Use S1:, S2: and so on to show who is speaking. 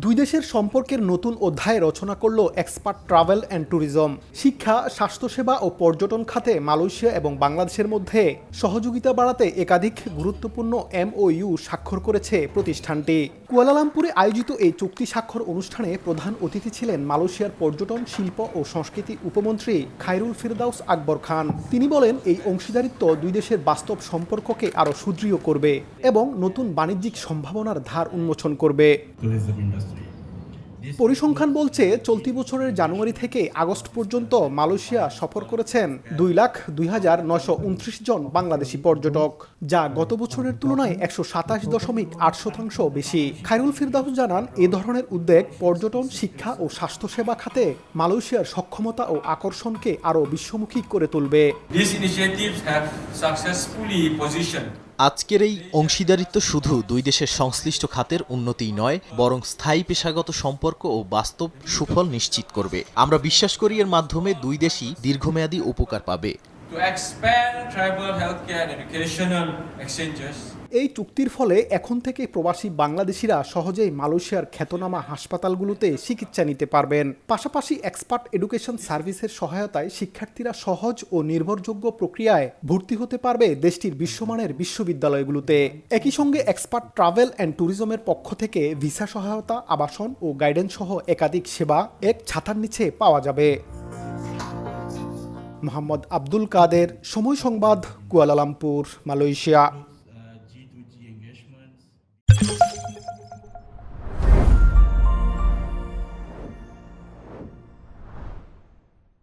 S1: দুই দেশের সম্পর্কের নতুন অধ্যায় রচনা করল এক্সপার্ট ট্রাভেল অ্যান্ড ট্যুরিজম। শিক্ষা, স্বাস্থ্যসেবা ও পর্যটন খাতে মালয়েশিয়া এবং বাংলাদেশের মধ্যে সহযোগিতা বাড়াতে একাধিক গুরুত্বপূর্ণ এমওইউ স্বাক্ষর করেছে প্রতিষ্ঠানটি। কুয়ালালামপুরে আয়োজিত এই চুক্তি স্বাক্ষর অনুষ্ঠানে প্রধান অতিথি ছিলেন মালয়েশিয়ার পর্যটন, শিল্প ও সংস্কৃতি উপমন্ত্রী খায়রুল ফিরদাউস আকবর খান। তিনি বলেন, এই অংশীদারিত্ব দুই দেশের বাস্তব সম্পর্ককে আরও সুদৃঢ় করবে এবং নতুন বাণিজ্যিক সম্ভাবনার ধার উন্মোচন করবে। পরিসংখ্যান বলছে, চলতি বছরের জানুয়ারি থেকে আগস্ট পর্যন্ত মালয়েশিয়া সফর করেছেন দুই লাখ দুই হাজার নয়শো উনত্রিশ জন বাংলাদেশি পর্যটক, যা গত বছরের তুলনায় একশো সাতাশ দশমিক আট শতাংশ বেশি। খায়রুল ফিরদাউস জানান, এ ধরনের উদ্যোগ পর্যটন, শিক্ষা ও স্বাস্থ্যসেবা খাতে মালয়েশিয়ার সক্ষমতা ও আকর্ষণকে আরও বিশ্বমুখী করে তুলবে।
S2: আজকের এই অংশীদারিত্ব শুধু দুই দেশের সংশ্লিষ্ট খাতের উন্নতিই নয় বরং স্থায়ী পেশাগত সম্পর্ক ও বাস্তব সুফল নিশ্চিত করবে আমরা বিশ্বাস করি এর মাধ্যমে দুই দেশই দীর্ঘমেয়াদী উপকার পাবে
S3: to expand tribal healthcare, and educational exchanges.
S1: এই চুক্তির ফলে এখন থেকে প্রবাসী বাংলাদেশিরা সহজেই মালয়েশিয়ার খ্যাতনামা হাসপাতালগুলোতে চিকিৎসা নিতে পারবেন। পাশাপাশি এক্সপার্ট এডুকেশন সার্ভিসের সহায়তায় শিক্ষার্থীরা সহজ ও নির্ভরযোগ্য প্রক্রিয়ায় ভর্তি হতে পারবে দেশটির বিশ্বমানের বিশ্ববিদ্যালয়গুলোতে। একই সঙ্গে এক্সপার্ট ট্রাভেল অ্যান্ড ট্যুরিজমের পক্ষ থেকে ভিসা সহায়তা, আবাসন ও গাইডেন্স সহ একাধিক সেবা এক ছাতার নিচে পাওয়া যাবে। মোহাম্মদ আব্দুল কাদের, সময় সংবাদ, কুয়ালালামপুর, মালয়েশিয়া।